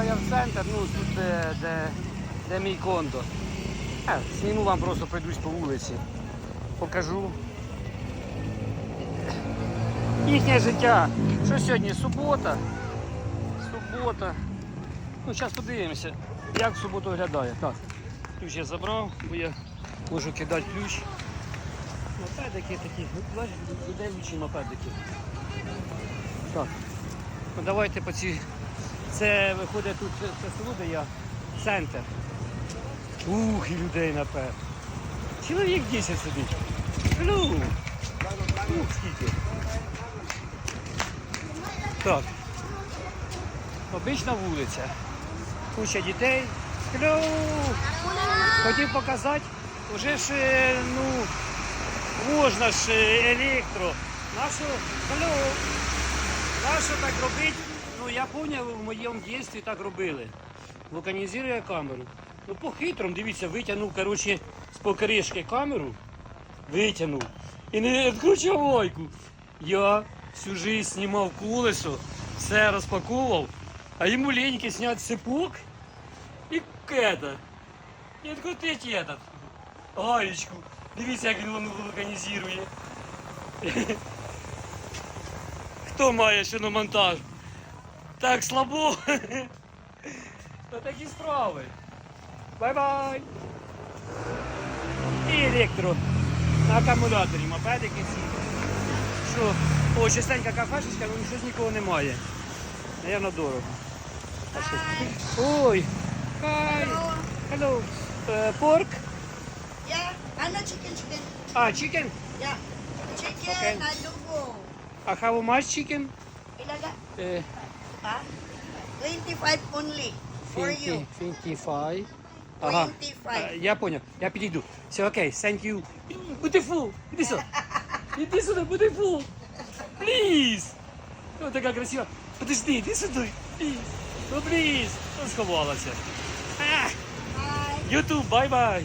Приїхав я в центр, ну тут де, де, де мій кондо. А, зніму вам просто пройдусь по вулиці. Покажу. Їхнє життя. Що сьогодні? Субота. Субота. Ну, зараз подивимося, як суботу виглядає. Так, ключ я забрав, бо я можу кидати ключ. Мопедики такі, ну, людей лучші мопедики. Так. Ну давайте по ці. Це виходить тут це, село, де я центр. Ух, і людей напевно. Чоловік 10 сидить. Алло. Ух, скільки. Так. Обична вулиця. Куча дітей. Алло. Хотів показати, вже ж, е, ну, можна ж е, електро. Нащо, алло, нащо так робити? Ну я зрозумів, в моєму дитинстві так робили. Вулканізує камеру. Ну по-хитрому, дивіться, витягнув, коротше, з покришки камеру, витягнув і не відкручував лойку. Я всю жизнь знімав колесо, все розпаковував, а йому леньки зняти цепок і кеда. І відкрутить этот. Гаєчку. Дивіться, як він воно вулканізує. Хто має ще на монтаж? Так слабо. Та такі справи. Бай-бай. І електро. На акумуляторі мопедики ці. Що? О, чистенька кафешечка, ну щось нікого немає. Наверно, дорого. А що? Ой. Хай. Hello. Е, Порк. Yeah, ano chicken chicken? А, chicken. Yeah. Chicken Okay. adobo. А how much chicken? Ilaga? Е, Ha? 25 only for you. 25. Ага. 25. Е, Я понял. Я підійду. Все окей, thank you. Beautiful. Іди сюди. Іди сюди, beautiful. Please. О, така красива. Подожди, іди сюди. Please. Ну, please. Ну, сховалася. А, Hi. YouTube, бай-бай.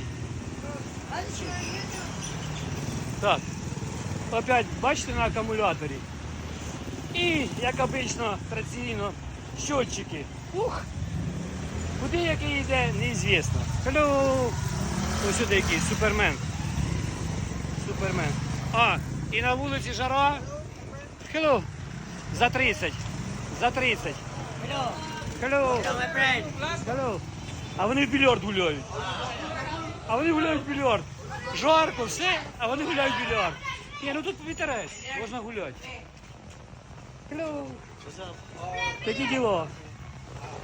I'll show you too. Так. Опять бачите на акумуляторі. І, як обично, традиційно, щотчики. Ух! Куди який йде, неізвісно. Hello! Ось сюди який, супермен. Супермен. А, і на вулиці жара. Hello! За 30. За 30. Hello. Hello! Hello, my friend. Hello. А вони в більярд гуляють. А вони гуляють в більярд. Жарко, все, а вони гуляють в більярд. Ні, ну тут вітерець, можна гуляти. Hello. What's up? Where'd you do all?